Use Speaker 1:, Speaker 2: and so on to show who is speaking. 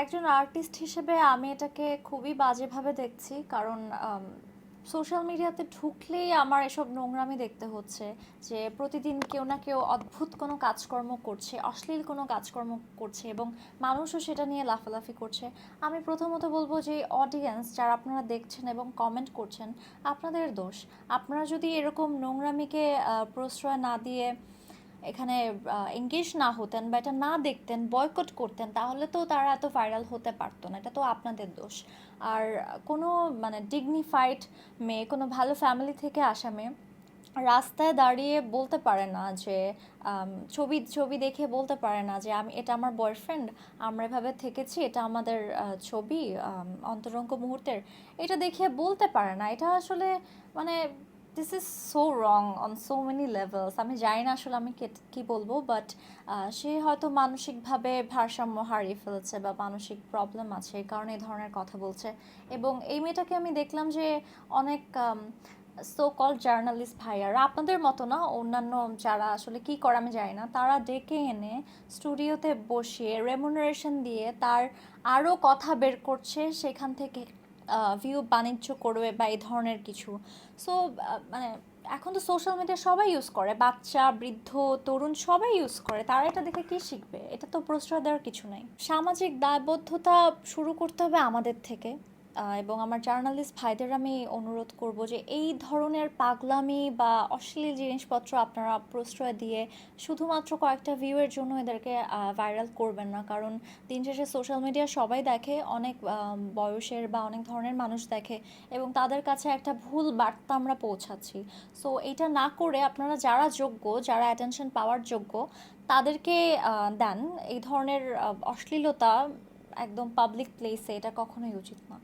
Speaker 1: একজন আর্টিস্ট হিসেবে আমি এটাকে খুবই বাজেভাবে দেখছি, কারণ সোশ্যাল মিডিয়াতে ঢুকলেই আমার এসব নোংরামি দেখতে হচ্ছে, যে প্রতিদিন কেউ না কেউ অদ্ভুত কোনো কাজকর্ম করছে, অশ্লীল কোনো কাজকর্ম করছে এবং মানুষও সেটা নিয়ে লাফালাফি করছে। আমি প্রথমত বলব যে অডিয়েন্স যারা আপনারা দেখছেন এবং কমেন্ট করছেন, আপনাদের দোষ। আপনারা যদি এরকম নোংরামিকে প্রশ্রয় না দিয়ে এখানে এঙ্গেজ না হতেন বা এটা না দেখতেন বয়কট করতেন, তাহলে তো তারা এত ভাইরাল হতে পারতো না, এটা তো আপনাদের দোষ। আর কোনো মানে ডিগনিফাইড মেয়ে, কোনো ভালো ফ্যামিলি থেকে আসা মেয়ে রাস্তায় দাঁড়িয়ে বলতে পারে না যে ছবি ছবি দেখে বলতে পারে না যে, আমি, এটা আমার বয়ফ্রেন্ড আমরা এভাবে থেকেছি, এটা আমাদের ছবি অন্তরঙ্গ মুহূর্তের। এটা দেখে বলতে পারে না। এটা আসলে মানে this is so wrong on so many levels আমি জানি না আসলে আমি কে- বলব বাট সে হয়তো মানসিকভাবে ভারসাম্য হারিয়ে ফেলেছে বা মানসিক প্রবলেম আছে, এই কারণে এই ধরনের কথা বলছে। এবং এই মেয়েটাকে আমি দেখলাম যে অনেক সো কল জার্নালিস্ট ভাইয়ারা আপনাদের মতো না, অন্যান্য যারা আসলে কি করে আমি জানি না, তারা ডেকে এনে স্টুডিওতে বসিয়ে রেমুনারেশন দিয়ে তার আরও কথা বের করছে, সেখান থেকে ভিউ বাণিজ্য করবে বা এই ধরনের কিছু। সো মানে এখন তো সোশ্যাল মিডিয়া সবাই ইউজ করে, বাচ্চা, বৃদ্ধ, তরুণ সবাই ইউজ করে। তারা এটা দেখে কি শিখবে? এটা তো প্রশ্রয় দেওয়ার কিছু নাই। সামাজিক দায়বদ্ধতা শুরু করতে হবে আমাদের থেকে। এবং আমার জার্নালিস্ট ভাইদের আমি অনুরোধ করব যে এই ধরনের পাগলামি বা অশ্লীল জিনিসপত্র আপনারা প্রশ্রয় দিয়ে শুধুমাত্র কয়েকটা ভিউয়ের জন্য এদেরকে ভাইরাল করবেন না। কারণ দিন শেষে সোশ্যাল মিডিয়া সবাই দেখে, অনেক বয়সের বা অনেক ধরনের মানুষ দেখে এবং তাদের কাছে একটা ভুল বার্তা আমরা পৌঁছাচ্ছি। সো এটা না করে আপনারা যারা যোগ্য, যারা অ্যাটেনশন পাওয়ার যোগ্য, তাদেরকে দেন। এই ধরনের অশ্লীলতা একদম পাবলিক প্লেসে এটা কখনোই উচিত না।